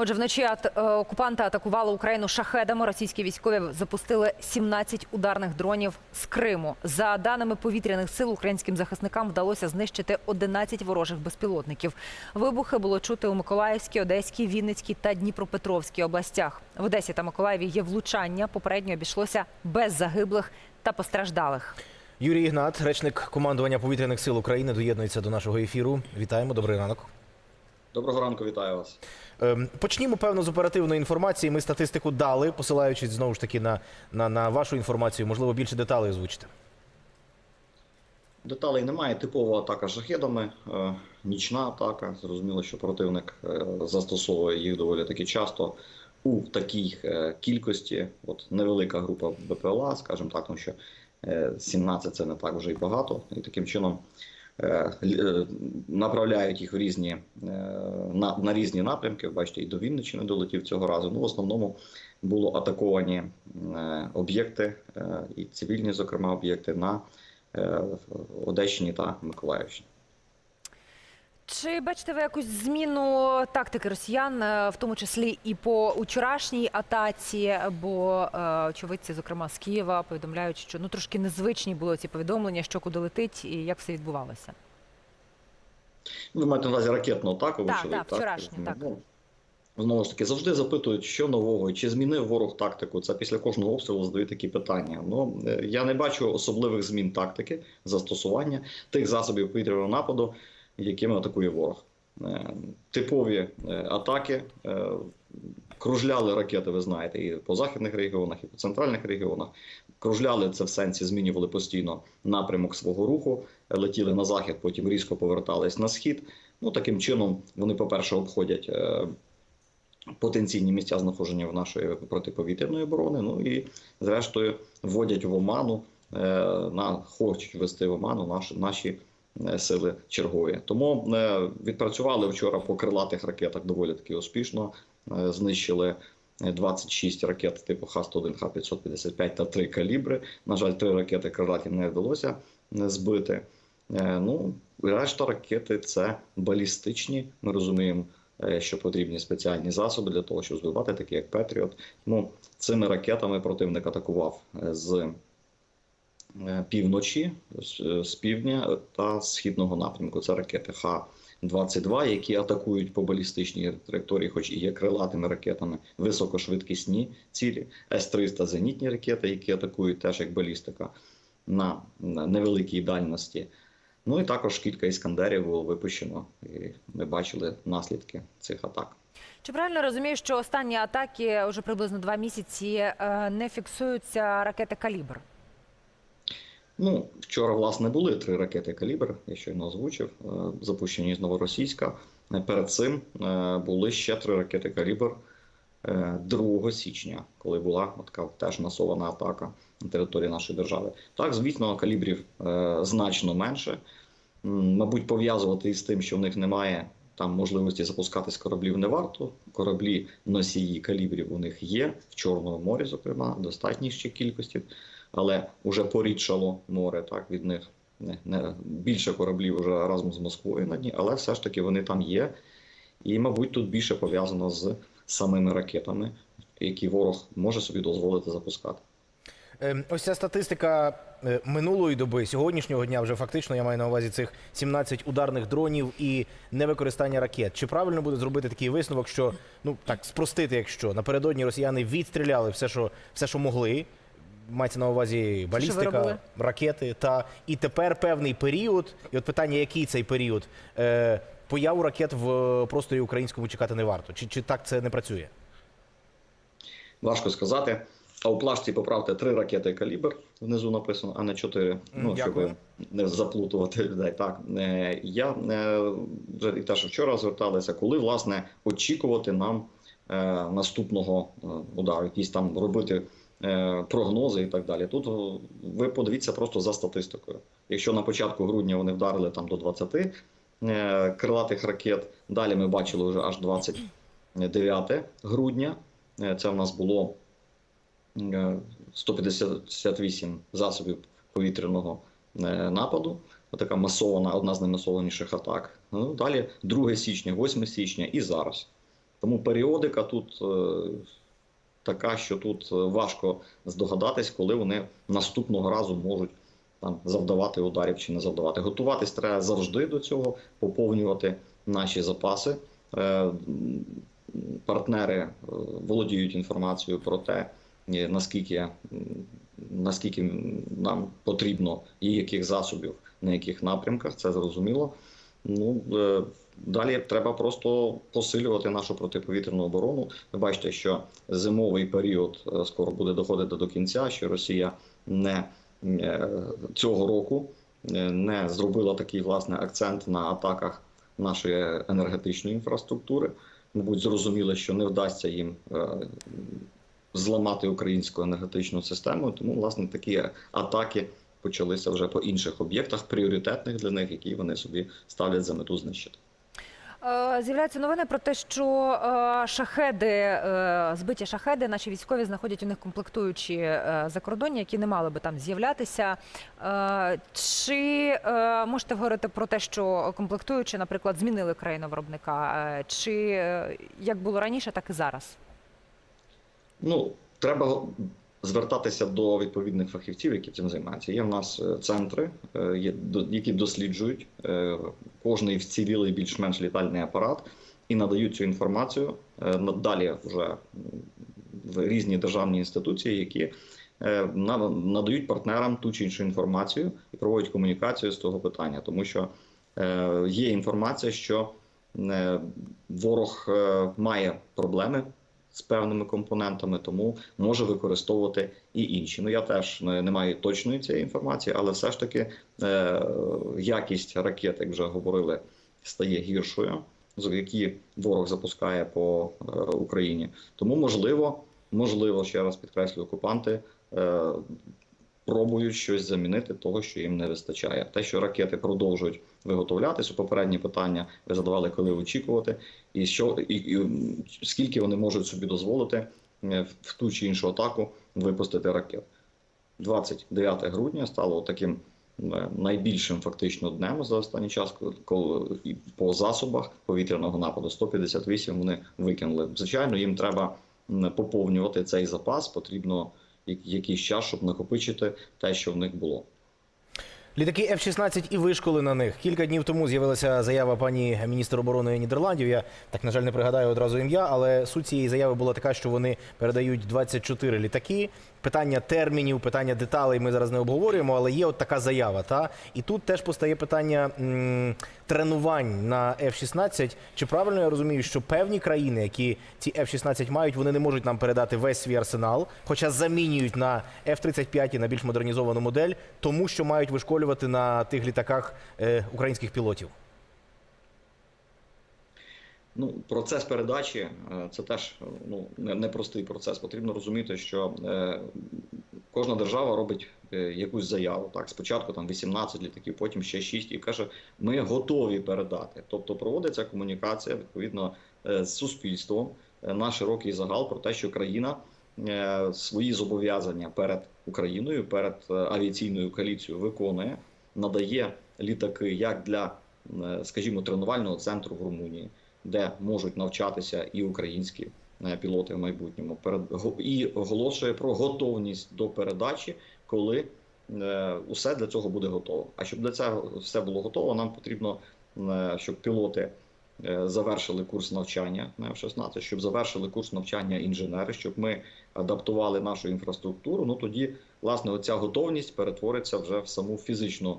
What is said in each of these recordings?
Отже, вночі е, окупанти атакували Україну шахедами. Російські військові запустили 17 ударних дронів з Криму. За даними повітряних сил, українським захисникам вдалося знищити 11 ворожих безпілотників. Вибухи було чути у Миколаївській, Одеській, Вінницькій та Дніпропетровській областях. В Одесі та Миколаєві є влучання. Попередньо обійшлося без загиблих та постраждалих. Юрій Ігнат, речник командування повітряних сил України, доєднується до нашого ефіру. Вітаємо, добрий ранок. Доброго ранку, вітаю вас. Ем, Почнімо певно з оперативної інформації. Ми статистику дали, посилаючись знову ж таки на, на, на вашу інформацію. Можливо, більше деталей озвучите. Деталей немає. Типова атака шахедами, е, нічна атака. Зрозуміло, що противник е, застосовує їх доволі таки часто у такій е, кількості. От невелика група БПЛА, скажімо так, тому що е, 17 це не так вже й багато. І таким чином направляють їх в різні, е, на, на різні напрямки. Бачите, і до Вінниччини долетів цього разу. Ну, в основному було атаковані е, об'єкти, е, і цивільні, зокрема, об'єкти на е, Одещині та Миколаївщині. Чи бачите ви якусь зміну тактики росіян, е, в тому числі і по вчорашній атаці? Бо е, очевидці, зокрема з Києва, повідомляють, що ну трошки незвичні були ці повідомлення, що куди летить і як все відбувалося. Ви маєте на увазі ракетну атаку? Так, вочевидь, так, вчорашню, так. Ну, Знову ж таки, завжди запитують, що нового, чи змінив ворог тактику. Це після кожного обстрілу задають такі питання. Ну е, я не бачу особливих змін тактики застосування тих засобів повітряного нападу, якими атакує ворог. Е, Типові е, атаки. е, Кружляли ракети, ви знаєте, і по західних регіонах, і по центральних регіонах. Кружляли це в сенсі, змінювали постійно напрямок свого руху, летіли на захід, потім різко повертались на схід. Ну таким чином вони, по-перше, обходять потенційні місця знаходження в нашої протиповітряної оборони. Ну і зрештою вводять в оману, на хочуть ввести в оману наші, наші сили чергові. Тому е, відпрацювали вчора по крилатих ракетах доволі таки успішно. Е, Знищили. е, 26 ракет типу Х-101, Х-555 та 3 калібри. На жаль, три ракети крилаті не вдалося е, збити. Е, Ну, решта ракети це балістичні. Ми розуміємо, е, що потрібні спеціальні засоби для того, щоб збивати, такі як Петріот. Ну, цими ракетами противник атакував е, з е, півночі, з, е, півдня та східного напрямку. Це ракети Х-22, які атакують по балістичній траєкторії, хоч і є крилатими ракетами, високошвидкісні цілі, С-300 зенітні ракети, які атакують теж як балістика на, невеликій дальності. Ну і також кілька іскандерів було випущено, і ми бачили наслідки цих атак. Чи правильно розумію, що останні атаки вже приблизно два місяці е, не фіксуються ракети калібр? Ну, вчора, власне, були три ракети калібр, я щойно озвучив, е, запущені з Новоросійська. Е, Перед цим е, були ще три ракети калібр е, 2 січня, коли була така теж масована атака на території нашої держави. Так, звісно, калібрів е, значно менше. Мабуть, пов'язувати із тим, що в них немає там можливості запускати з кораблів не варто. Кораблі носії калібрів у них є в Чорному морі, зокрема, достатній ще кількості, але вже порідшало море так від них. Не, не більше кораблів вже разом з Москвою на дні, але все ж таки вони там є. І, мабуть, тут більше пов'язано з самими ракетами, які ворог може собі дозволити запускати. Ем, Ось ця статистика е, минулої доби, сьогоднішнього дня, вже фактично я маю на увазі цих 17 ударних дронів і невикористання ракет. Чи правильно буде зробити такий висновок, що ну так спростити, якщо напередодні росіяни відстріляли все, що все, що могли. Мається на увазі балістика, ракети, та і тепер певний період. І от питання, який цей період, е, появу ракет в е, просторі українському чекати не варто. Чи, чи так це не працює? Важко сказати. А у плашці поправте три ракети калібр внизу написано, а не чотири. Ну, дякую. щоб не заплутувати людей. Так е, я е, вже і те, що вчора зверталися, коли власне очікувати нам е, наступного е, удару, якісь там робити прогнози і так далі. Тут ви подивіться просто за статистикою. Якщо на початку грудня вони вдарили там до 20 е, крилатих ракет, далі ми бачили вже аж 29 грудня. Е, Це в нас було е, 158 засобів повітряного е, нападу. Така масована, одна з наймасованіших атак. Ну, далі 2 січня, 8 січня і зараз. Тому періодика тут е, така, що тут е, важко здогадатись, коли вони наступного разу можуть там завдавати ударів чи не завдавати. Готуватись треба завжди до цього, поповнювати наші запаси. Е, Партнери е, володіють інформацією про те, наскільки, наскільки нам потрібно і яких засобів, на яких напрямках, це зрозуміло. Ну, е, далі треба просто посилювати нашу протиповітряну оборону. Ви бачите, що зимовий період е, скоро буде доходити до кінця, що Росія не е, цього року не зробила такий власне акцент на атаках нашої енергетичної інфраструктури. Мабуть, зрозуміли, що не вдасться їм зламати українську енергетичну систему. Тому, власне, такі атаки почалися вже по інших об'єктах, пріоритетних для них, які вони собі ставлять за мету знищити. Е, З'являються новини про те, що е, шахеди, е, збиті шахеди, наші військові знаходять у них комплектуючі закордонні, які не мали би там з'являтися. Чи можете говорити про те, що комплектуючі, наприклад, змінили країну виробника? Чи як було раніше, так і зараз? Ну, треба звертатися до відповідних фахівців, які цим займаються. Є в нас е, центри, е, які досліджують е, кожний вцілілий більш-менш літальний апарат і надають цю інформацію надалі вже в різні державні інституції, які надають партнерам ту чи іншу інформацію і проводять комунікацію з того питання, тому що є інформація, що ворог має проблеми з певними компонентами, тому може використовувати і інші. Ну я теж не, маю точної цієї інформації, але все ж таки е, якість ракет, як вже говорили, стає гіршою, з- які ворог запускає по е, Україні. Тому можливо, можливо, ще раз підкреслю, окупанти. Е, Пробують щось замінити того, що їм не вистачає. Те, що ракети продовжують виготовлятися, попередні питання ви задавали, коли очікувати, і що і, і скільки вони можуть собі дозволити е, в ту чи іншу атаку випустити ракет. 29 грудня стало таким е, найбільшим фактично днем за останній час, коли- по засобах повітряного нападу 158 вони викинули. Звичайно, їм треба поповнювати цей запас. Потрібно якийсь час, щоб накопичити те, що в них було. Літаки F-16 і вишколи на них. Кілька днів тому з'явилася заява пані міністра оборони Нідерландів. Я так, на жаль, не пригадаю одразу ім'я, але суть цієї заяви була така, що вони передають 24 літаки. Питання термінів, питання деталей ми зараз не обговорюємо, але є от така заява. Та? І тут теж постає питання тренувань на F-16. Чи правильно я розумію, що певні країни, які ці F-16 мають, вони не можуть нам передати весь свій арсенал, хоча замінюють на F-35 і на більш модернізовану модель, тому що мають вишколювати на тих літаках е, українських пілотів. Ну, процес передачі е, це теж е, ну, не- непростий процес. Потрібно розуміти, що е, кожна держава робить е, якусь заяву. Так, спочатку там 18 літаків, потім ще 6, і каже, ми готові передати. Тобто проводиться комунікація відповідно е, з суспільством е, на широкий загал про те, що країна е, свої зобов'язання перед Україною, перед е, авіаційною коаліцією виконує, надає літаки як для, е, скажімо, тренувального центру в Румунії де можуть навчатися і українські е, пілоти в майбутньому. І оголошує про готовність до передачі, коли е, усе для цього буде готово. А щоб для цього все було готово, нам потрібно, е, щоб пілоти завершили курс навчання на F-16, щоб завершили курс навчання інженери, щоб ми адаптували нашу інфраструктуру. Ну тоді, власне, оця готовність перетвориться вже в саму фізичну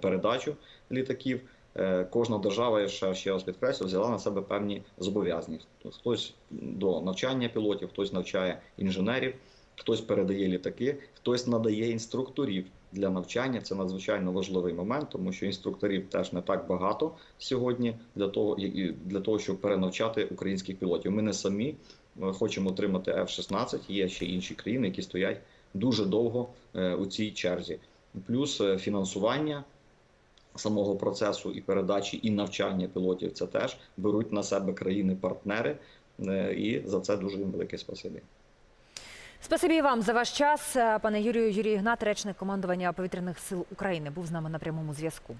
передачу літаків. Е, Кожна держава, я ще, раз підкреслю, взяла на себе певні зобов'язання. Хтось до навчання пілотів, хтось навчає інженерів, хтось передає літаки, хтось надає інструкторів для навчання. Це надзвичайно важливий момент, тому що інструкторів теж не так багато сьогодні для того, для того, щоб перенавчати українських пілотів. Ми не самі хочемо отримати F-16, Є ще інші країни, які стоять дуже довго е, у цій черзі. Плюс е, фінансування самого процесу і передачі, і навчання пілотів це теж беруть на себе країни-партнери, е, і за це дуже їм велике спасибі. Спасибі вам за ваш час, Е, пане Юрію. Юрій Ігнат, речник командування повітряних сил України, був з нами на прямому зв'язку.